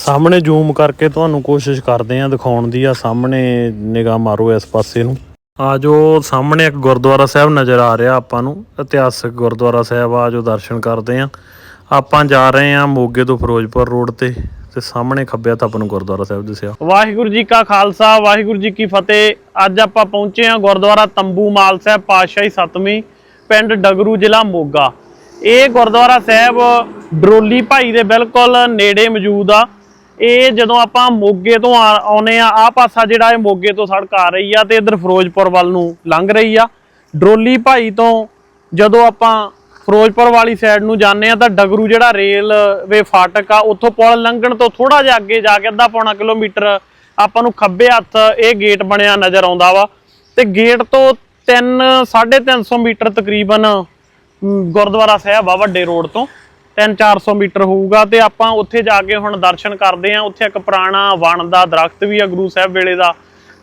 ਸਾਹਮਣੇ ਜ਼ੂਮ ਕਰਕੇ ਤੁਹਾਨੂੰ ਕੋਸ਼ਿਸ਼ ਕਰਦੇ ਆ ਦਿਖਾਉਣ ਦੀ ਆ, ਸਾਹਮਣੇ ਨਿਗਾਹ ਮਾਰੋ ਇਸ ਪਾਸੇ ਨੂੰ। ਆ ਜੋ ਸਾਹਮਣੇ ਇੱਕ ਗੁਰਦੁਆਰਾ ਸਾਹਿਬ ਨਜ਼ਰ ਆ ਰਿਹਾ ਆਪਾਂ ਨੂੰ, ਇਤਿਹਾਸਕ ਗੁਰਦੁਆਰਾ ਸਾਹਿਬ, ਆ ਜੋ ਦਰਸ਼ਨ ਕਰਦੇ ਆ ਆਪਾਂ ਜਾ ਰਹੇ ਆ ਮੋਗੇ ਤੋਂ ਫਿਰੋਜ਼ਪੁਰ ਰੋਡ ਤੇ ਤੇ ਸਾਹਮਣੇ ਖੱਬੇ ਹੱਥ ਆਪਾਂ ਨੂੰ ਗੁਰਦੁਆਰਾ ਸਾਹਿਬ ਦਿਸਿਆ। ਵਾਹਿਗੁਰੂ ਜੀ ਕਾ ਖਾਲਸਾ, ਵਾਹਿਗੁਰੂ ਜੀ ਕੀ ਫਤਿਹ। ਅੱਜ ਆਪਾਂ ਪਹੁੰਚੇ ਹਾਂ ਗੁਰਦੁਆਰਾ ਤੰਬੂ ਮਾਲ ਸਾਹਿਬ, ਪਾਤਸ਼ਾਹੀ ਸਤਵੀਂ ਪਿੰਡ ਡਗਰੂ ਜ਼ਿਲ੍ਹਾ ਮੋਗਾ। ਇਹ ਗੁਰਦੁਆਰਾ ਸਾਹਿਬ ਡਰੋਲੀ ਭਾਈ ਦੇ ਬਿਲਕੁਲ ਨੇੜੇ ਮੌਜੂਦ ਆ। ਇਹ ਜਦੋਂ ਆਪਾਂ ਮੋਗੇ ਤੋਂ ਆ- ਆਉਨੇ ਆ ਆ ਪਾਸਾ ਜਿਹੜਾ ਇਹ ਮੋਗੇ ਤੋਂ ਸੜਕ ਆ ਰਹੀ ਆ ਤੇ ਇਧਰ ਫਿਰੋਜ਼ਪੁਰ ਵੱਲ ਨੂੰ ਲੰਘ ਰਹੀ ਆ। ਡਰੋਲੀ ਭਾਈ ਤੋਂ ਜਦੋਂ ਆਪਾਂ ਫਿਰੋਜ਼ਪੁਰ ਵਾਲੀ ਸਾਈਡ ਨੂੰ ਜਾਂਦੇ ਆ ਤਾਂ ਡਗਰੂ ਜਿਹੜਾ ਰੇਲਵੇ ਫਾਟਕ ਆ, ਉੱਥੋਂ ਪੁਲ ਲੰਘਣ ਤੋਂ ਥੋੜਾ ਜਿਹਾ ਅੱਗੇ ਜਾ ਕੇ ਅੱਧਾ ਪੌਣਾ ਕਿਲੋਮੀਟਰ ਆਪਾਂ ਨੂੰ ਖੱਬੇ ਹੱਥ ਇਹ ਗੇਟ ਬਣਿਆ ਨਜ਼ਰ ਆਉਂਦਾ ਵਾ। ਤੇ ਗੇਟ ਤੋਂ 3 350 ਮੀਟਰ ਤਕਰੀਬਨ ਗੁਰਦੁਆਰਾ ਸਾਹਿਬ ਆ ਵੱਡੇ ਰੋਡ ਤੋਂ। 3-400 ਮੀਟਰ ਹੋਊਗਾ ਤੇ ਆਪਾਂ ਉੱਥੇ ਜਾ ਕੇ ਹੁਣ ਦਰਸ਼ਨ ਕਰਦੇ ਆ ਉੱਥੇ ਇੱਕ ਪੁਰਾਣਾ ਵਣ ਦਾ ਦਰਖਤ ਵੀ ਆ ਗੁਰੂ ਸਾਹਿਬ ਵੇਲੇ ਦਾ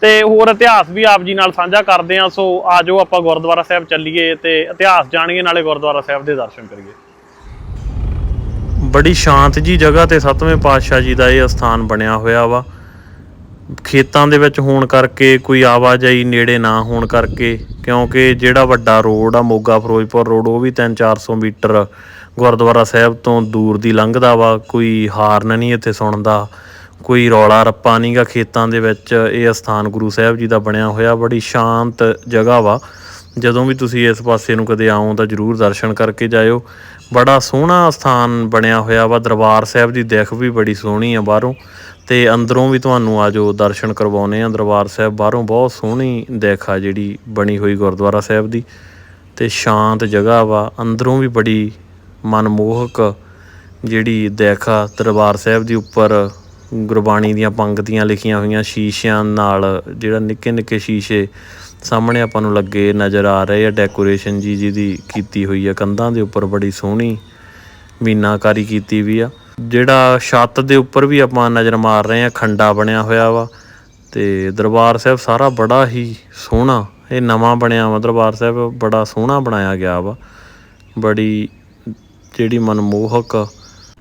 ਤੇ ਹੋਰ ਇਤਿਹਾਸ ਵੀ ਆਪ ਜੀ ਨਾਲ ਸਾਂਝਾ ਕਰਦੇ ਆ ਸੋ ਆਜੋ ਆਪਾਂ ਗੁਰਦੁਆਰਾ ਸਾਹਿਬ ਚੱਲੀਏ ਤੇ ਇਤਿਹਾਸ ਜਾਣੀਏ, ਨਾਲੇ ਗੁਰਦੁਆਰਾ ਸਾਹਿਬ ਦੇ ਦਰਸ਼ਨ ਕਰੀਏ। ਬੜੀ ਸ਼ਾਂਤ ਜੀ ਜਗ੍ਹਾ ਤੇ ਸਤਵੇਂ ਪਾਤਸ਼ਾਹ ਜੀ ਦਾ ਇਹ ਸਥਾਨ ਬਣਿਆ ਹੋਇਆ ਵਾ। ਖੇਤਾਂ ਦੇ ਵਿੱਚ ਹੋਣ ਕਰਕੇ ਕੋਈ ਆਵਾਜਾਈ ਨੇੜੇ ਨਾ ਹੋਣ ਕਰਕੇ, ਕਿਉਂਕਿ ਜਿਹੜਾ ਵੱਡਾ ਰੋਡ ਆ ਮੋਗਾ ਫਿਰੋਜ਼ਪੁਰ ਰੋਡ, ਉਹ ਵੀ 3-400 ਮੀਟਰ ਗੁਰਦੁਆਰਾ ਸਾਹਿਬ ਤੋਂ ਦੂਰ ਦੀ ਲੰਘਦਾ ਵਾ, ਕੋਈ ਹਾਰਨ ਨਹੀਂ ਇੱਥੇ ਸੁਣਦਾ, ਕੋਈ ਰੌਲਾ ਰੱਪਾ ਨਹੀਂਗਾ ਖੇਤਾਂ ਦੇ ਵਿੱਚ, ਇਹ ਅਸਥਾਨ ਗੁਰੂ ਸਾਹਿਬ ਜੀ ਦਾ ਬਣਿਆ ਹੋਇਆ, ਬੜੀ ਸ਼ਾਂਤ ਜਗ੍ਹਾ ਵਾ। ਜਦੋਂ ਵੀ ਤੁਸੀਂ ਇਸ ਪਾਸੇ ਨੂੰ ਕਦੇ ਆਓ ਤਾਂ ਜਰੂਰ ਦਰਸ਼ਨ ਕਰਕੇ ਜਾਇਓ। ਬੜਾ ਸੋਹਣਾ ਸਥਾਨ ਬਣਿਆ ਹੋਇਆ ਵਾ, ਦਰਬਾਰ ਸਾਹਿਬ ਦੀ ਦੇਖ ਵੀ ਬੜੀ ਸੋਹਣੀ ਆ ਬਾਹਰੋਂ, ਤੇ ਅੰਦਰੋਂ ਵੀ ਤੁਹਾਨੂੰ ਆਜੋ ਦਰਸ਼ਨ ਕਰਵਾਉਨੇ ਆ, ਦਰਬਾਰ ਸਾਹਿਬ ਬਾਹਰੋਂ ਬਹੁਤ ਸੋਹਣੀ ਦੇਖ ਆ ਜਿਹੜੀ ਬਣੀ ਹੋਈ ਗੁਰਦੁਆਰਾ ਸਾਹਿਬ ਦੀ, ਤੇ ਸ਼ਾਂਤ ਜਗ੍ਹਾ ਵਾ, ਅੰਦਰੋਂ ਵੀ ਬੜੀ ਮਨਮੋਹਕ, ਜਿਹੜੀ ਦਿੱਖ ਦਰਬਾਰ ਸਾਹਿਬ ਦੀ ਉੱਪਰ ਗੁਰਬਾਣੀ ਦੀਆਂ ਪੰਕਤੀਆਂ ਲਿਖੀਆਂ ਹੋਈਆਂ ਸ਼ੀਸ਼ਿਆਂ ਨਾਲ, ਜਿਹੜਾ ਨਿੱਕੇ ਨਿੱਕੇ ਸ਼ੀਸ਼ੇ ਸਾਹਮਣੇ ਆਪਾਂ ਨੂੰ ਲੱਗੇ ਨਜ਼ਰ ਆ ਰਹੇ ਆ। ਡੈਕੋਰੇਸ਼ਨ ਜੀ, ਜਿਹਦੀ ਕੀਤੀ ਹੋਈ ਆ। ਕੰਧਾਂ ਦੇ ਉੱਪਰ ਬੜੀ ਸੋਹਣੀ ਮੀਨਾਕਾਰੀ ਕੀਤੀ ਵੀ ਆ। ਜਿਹੜਾ ਛੱਤ ਦੇ ਉੱਪਰ ਵੀ ਆਪਾਂ ਨਜ਼ਰ ਮਾਰ ਰਹੇ ਆ, ਖੰਡਾ ਬਣਿਆ ਹੋਇਆ ਵਾ। ਤੇ ਦਰਬਾਰ ਸਾਹਿਬ ਸਾਰਾ ਬੜਾ ਹੀ ਸੋਹਣਾ, ਇਹ ਨਵਾਂ ਬਣਿਆ ਵਾ। ਦਰਬਾਰ ਸਾਹਿਬ ਬੜਾ ਸੋਹਣਾ ਬਣਾਇਆ ਗਿਆ ਵਾ। ਬੜੀ ਜਿਹੜੀ ਮਨਮੋਹਕ,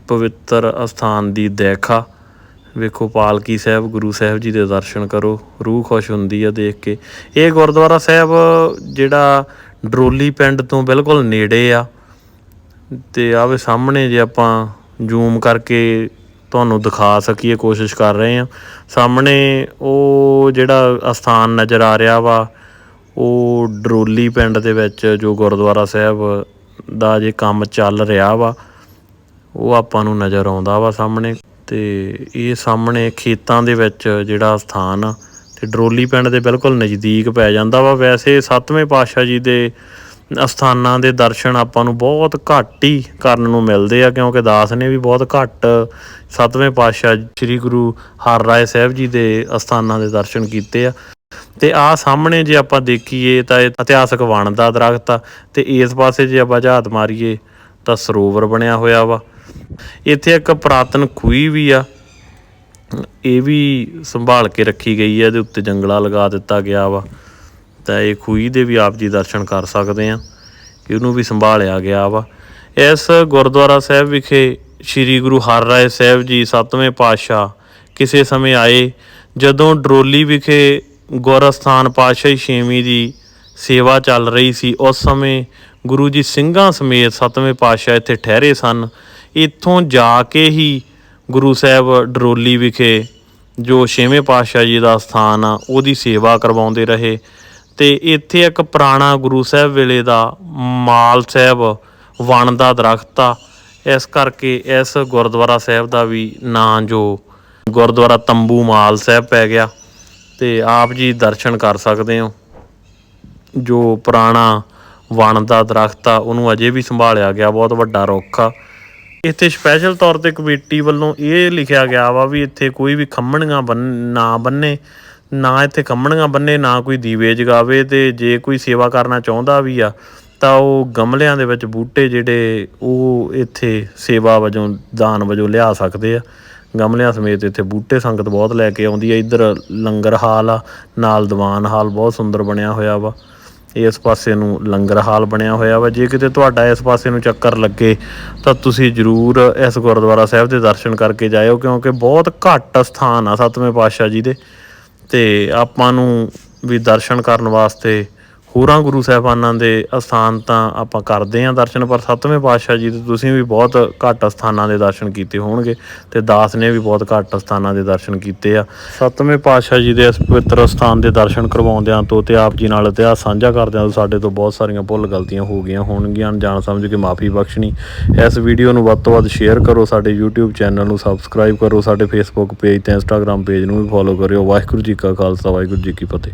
ਪਵਿੱਤਰ ਅਸਥਾਨ ਦੀ ਦੇਖਾ। ਵੇਖੋ ਪਾਲਕੀ ਸਾਹਿਬ, ਗੁਰੂ ਸਾਹਿਬ ਜੀ ਦੇ ਦਰਸ਼ਨ ਕਰੋ। ਰੂਹ ਖੁਸ਼ ਹੁੰਦੀ ਆ ਦੇਖ ਕੇ। ਇਹ ਗੁਰਦੁਆਰਾ ਸਾਹਿਬ ਜਿਹੜਾ ਡਰੋਲੀ ਪਿੰਡ ਤੋਂ ਬਿਲਕੁਲ ਨੇੜੇ ਆ। ਤੇ ਆਵੇ ਸਾਹਮਣੇ ਜੇ ਆਪਾਂ ਜ਼ੂਮ ਕਰਕੇ ਤੁਹਾਨੂੰ ਦਿਖਾ ਸਕੀਏ, ਕੋਸ਼ਿਸ਼ ਕਰ ਰਹੇ ਆ। ਸਾਹਮਣੇ ਉਹ ਜਿਹੜਾ ਅਸਥਾਨ ਨਜ਼ਰ ਆ ਰਿਹਾ ਵਾ, ਉਹ ਡਰੋਲੀ ਪਿੰਡ ਦੇ ਵਿੱਚ ਜੋ ਗੁਰਦੁਆਰਾ ਸਾਹਿਬ ਦਾ ਜੇ ਕੰਮ ਚੱਲ ਰਿਹਾ ਵਾ, ਉਹ ਆਪਾਂ ਨੂੰ ਨਜ਼ਰ ਆਉਂਦਾ ਵਾ ਸਾਹਮਣੇ। ਤੇ ਇਹ ਸਾਹਮਣੇ ਖੇਤਾਂ ਦੇ ਵਿੱਚ ਜਿਹੜਾ ਸਥਾਨ ਆ, ਤੇ ਡਰੋਲੀ ਪਿੰਡ ਦੇ ਬਿਲਕੁਲ ਨਜ਼ਦੀਕ ਪੈ ਜਾਂਦਾ ਵਾ। ਵੈਸੇ ਸੱਤਵੇਂ ਪਾਤਸ਼ਾਹ ਜੀ ਦੇ ਅਸਥਾਨਾਂ ਦੇ ਦਰਸ਼ਨ ਆਪਾਂ ਨੂੰ ਬਹੁਤ ਘੱਟ ਹੀ ਕਰਨ ਨੂੰ ਮਿਲਦੇ ਆ, ਕਿਉਂਕਿ ਦਾਸ ਨੇ ਵੀ ਬਹੁਤ ਘੱਟ ਸੱਤਵੇਂ ਪਾਤਸ਼ਾਹ ਸ੍ਰੀ ਗੁਰੂ ਹਰ ਰਾਏ ਸਾਹਿਬ ਜੀ ਦੇ ਅਸਥਾਨਾਂ ਦੇ ਦਰਸ਼ਨ ਕੀਤੇ ਆ। ਤੇ ਆ ਸਾਹਮਣੇ ਜੇ ਆਪਾਂ ਦੇਖੀਏ ਤਾਂ ਇਹ ਇਤਿਹਾਸਕ ਵਣ ਦਾ ਦਰਖਤ ਆ, ਤੇ ਇਸ ਪਾਸੇ ਜੇ ਆਪਾਂ ਝਾਤ ਮਾਰੀਏ ਤਾਂ ਸਰੋਵਰ ਬਣਿਆ ਹੋਇਆ ਵਾ। ਇੱਥੇ ਇੱਕ ਪੁਰਾਤਨ ਖੂਹੀ ਵੀ ਆ। ਇਹ ਵੀ ਸੰਭਾਲ ਕੇ ਰੱਖੀ ਗਈ ਹੈ ਇਹਦੇ ਉੱਤੇ ਜੰਗਲਾ ਲਗਾ ਦਿੱਤਾ ਗਿਆ ਵਾ। ਤਾਂ ਇਹ ਖੂਹੀ ਦੇ ਵੀ ਆਪ ਜੀ ਦਰਸ਼ਨ ਕਰ ਸਕਦੇ ਆ ਇਹਨੂੰ ਵੀ ਸੰਭਾਲਿਆ ਗਿਆ ਵਾ। ਇਸ ਗੁਰਦੁਆਰਾ ਸਾਹਿਬ ਵਿਖੇ ਸ੍ਰੀ ਗੁਰੂ ਹਰ ਰਾਏ ਸਾਹਿਬ ਜੀ ਸੱਤਵੇਂ ਪਾਤਸ਼ਾਹ ਕਿਸੇ ਸਮੇਂ ਆਏ, ਜਦੋਂ ਡਰੋਲੀ ਵਿਖੇ ਗੁਰਸਥਾਨ ਪਾਤਸ਼ਾਹੀ ਛੇਵੀਂ ਦੀ ਸੇਵਾ ਚੱਲ ਰਹੀ ਸੀ। ਉਸ ਸਮੇਂ ਗੁਰੂ ਜੀ ਸਿੰਘਾਂ ਸਮੇਤ ਸੱਤਵੇਂ ਪਾਤਸ਼ਾਹ ਇੱਥੇ ਠਹਿਰੇ ਸਨ। ਇੱਥੋਂ ਜਾ ਕੇ ਹੀ ਗੁਰੂ ਸਾਹਿਬ ਡਰੋਲੀ ਵਿਖੇ ਜੋ ਛੇਵੇਂ ਪਾਤਸ਼ਾਹ ਜੀ ਦਾ ਸਥਾਨ ਆ, ਉਹਦੀ ਸੇਵਾ ਕਰਵਾਉਂਦੇ ਰਹੇ। ਤੇ ਇੱਥੇ ਇੱਕ ਪੁਰਾਣਾ ਗੁਰੂ ਸਾਹਿਬ ਵੇਲੇ ਦਾ ਮਾਲ ਸਾਹਿਬ ਵਣ ਦਾ ਦਰਖਤ ਆ। ਇਸ ਕਰਕੇ ਇਸ ਗੁਰਦੁਆਰਾ ਸਾਹਿਬ ਦਾ ਵੀ ਨਾਂ ਜੋ ਗੁਰਦੁਆਰਾ ਤੰਬੂ ਮਾਲ ਸਾਹਿਬ ਪੈ ਗਿਆ। ਤੇ ਆਪ ਜੀ ਦਰਸ਼ਨ ਕਰ ਸਕਦੇ ਹੋ। ਜੋ ਪੁਰਾਣਾ ਵਣ ਦਾ ਦਰਖਤ ਆ, ਉਹਨੂੰ ਅਜੇ ਵੀ ਸੰਭਾਲਿਆ ਗਿਆ, ਬਹੁਤ ਵੱਡਾ ਰੁੱਖ ਆ। ਇੱਥੇ ਸਪੈਸ਼ਲ ਤੌਰ ਤੇ ਕਮੇਟੀ ਵੱਲੋਂ ਇਹ ਲਿਖਿਆ ਗਿਆ ਵਾ ਵੀ ਇੱਥੇ ਕੋਈ ਵੀ ਖੰਮਣੀਆਂ ਬੰਨ, ਨਾ ਬੰਨੇ, ਨਾ ਇੱਥੇ ਖੰਮਣੀਆਂ ਬੰਨੇ, ਨਾ ਕੋਈ ਦੀਵੇ ਜਗਾਵੇ ਤੇ ਜੇ ਕੋਈ ਸੇਵਾ ਕਰਨਾ ਚਾਹੁੰਦਾ ਵੀ ਆ, ਤਾਂ ਉਹ ਗਮਲਿਆਂ ਦੇ ਵਿੱਚ ਬੂਟੇ ਜਿਹੜੇ ਉਹ ਇੱਥੇ ਸੇਵਾ ਵਜੋਂ, ਦਾਨ ਵਜੋਂ ਲਿਆ ਸਕਦੇ ਆ। ਗਮਲਿਆਂ ਸਮੇਤ ਇੱਥੇ ਬੂਟੇ ਸੰਗਤ ਬਹੁਤ ਲੈ ਕੇ ਆਉਂਦੀ ਹੈ। ਇੱਧਰ ਲੰਗਰ ਹਾਲ ਆ, ਨਾਲ ਦੀਵਾਨ ਹਾਲ ਬਹੁਤ ਸੁੰਦਰ ਬਣਿਆ ਹੋਇਆ ਵਾ। ਇਸ ਪਾਸੇ ਨੂੰ ਲੰਗਰ ਹਾਲ ਬਣਿਆ ਹੋਇਆ ਵਾ। ਜੇ ਕਿਤੇ ਤੁਹਾਡਾ ਇਸ ਪਾਸੇ ਨੂੰ ਚੱਕਰ ਲੱਗੇ, ਤਾਂ ਤੁਸੀਂ ਜਰੂਰ ਇਸ ਗੁਰਦੁਆਰਾ ਸਾਹਿਬ ਦੇ ਦਰਸ਼ਨ ਕਰਕੇ ਜਾਇਓ, ਕਿਉਂਕਿ ਬਹੁਤ ਘੱਟ ਸਥਾਨ ਆ ਸਤਵੇਂ ਪਾਤਸ਼ਾਹ ਜੀ ਦੇ। ਤੇ ਆਪਾਂ ਨੂੰ ਵੀ ਦਰਸ਼ਨ ਕਰਨ ਵਾਸਤੇ ਹੋਰਾਂ ਗੁਰੂ ਸਾਹਿਬਾਨਾਂ ਦੇ ਅਸਥਾਨ ਤਾਂ ਆਪਾਂ ਕਰਦੇ ਆਂ ਦਰਸ਼ਨ, ਪਰ ਸਤਵੇਂ ਪਾਤਸ਼ਾਹ ਜੀ ਦੇ ਤੁਸੀਂ ਵੀ ਬਹੁਤ ਘੱਟ ਅਸਥਾਨਾਂ ਦੇ ਦਰਸ਼ਨ ਕੀਤੇ ਹੋਣਗੇ ਤੇ ਦਾਸ ਨੇ ਵੀ ਬਹੁਤ ਘੱਟ ਅਸਥਾਨਾਂ ਦੇ ਦਰਸ਼ਨ ਕੀਤੇ ਆ। ਸਤਵੇਂ ਪਾਤਸ਼ਾਹ ਜੀ ਦੇ ਇਸ ਪਵਿੱਤਰ ਅਸਥਾਨ ਦੇ ਦਰਸ਼ਨ ਕਰਵਾਉਂਦਿਆਂ ਤੋਂ ਤੇ ਆਪ ਜੀ ਨਾਲ ਇਤਿਹਾਸ ਸਾਂਝਾ ਕਰਦਿਆਂ ਤੋਂ ਸਾਡੇ ਤੋਂ ਬਹੁਤ ਸਾਰੀਆਂ ਭੁੱਲ ਗਲਤੀਆਂ ਹੋ ਗਈਆਂ ਹੋਣਗੀਆਂ। ਜਾਣ ਸਮਝ ਕੇ ਮਾਫੀ ਬਖਸ਼ਣੀ। ਇਸ ਵੀਡੀਓ ਨੂੰ ਵੱਧ ਤੋਂ ਵੱਧ ਸ਼ੇਅਰ ਕਰੋ, ਸਾਡੇ YouTube ਚੈਨਲ ਨੂੰ ਸਬਸਕ੍ਰਾਈਬ ਕਰੋ, ਸਾਡੇ Facebook ਪੇਜ ਤੇ Instagram ਪੇਜ ਨੂੰ ਵੀ ਫੋਲੋ ਕਰਿਓ। ਵਾਹਿਗੁਰੂ ਜੀ ਕਾ ਖਾਲਸਾ, ਵਾਹਿਗੁਰੂ ਜੀ ਕੀ ਫਤਿਹ।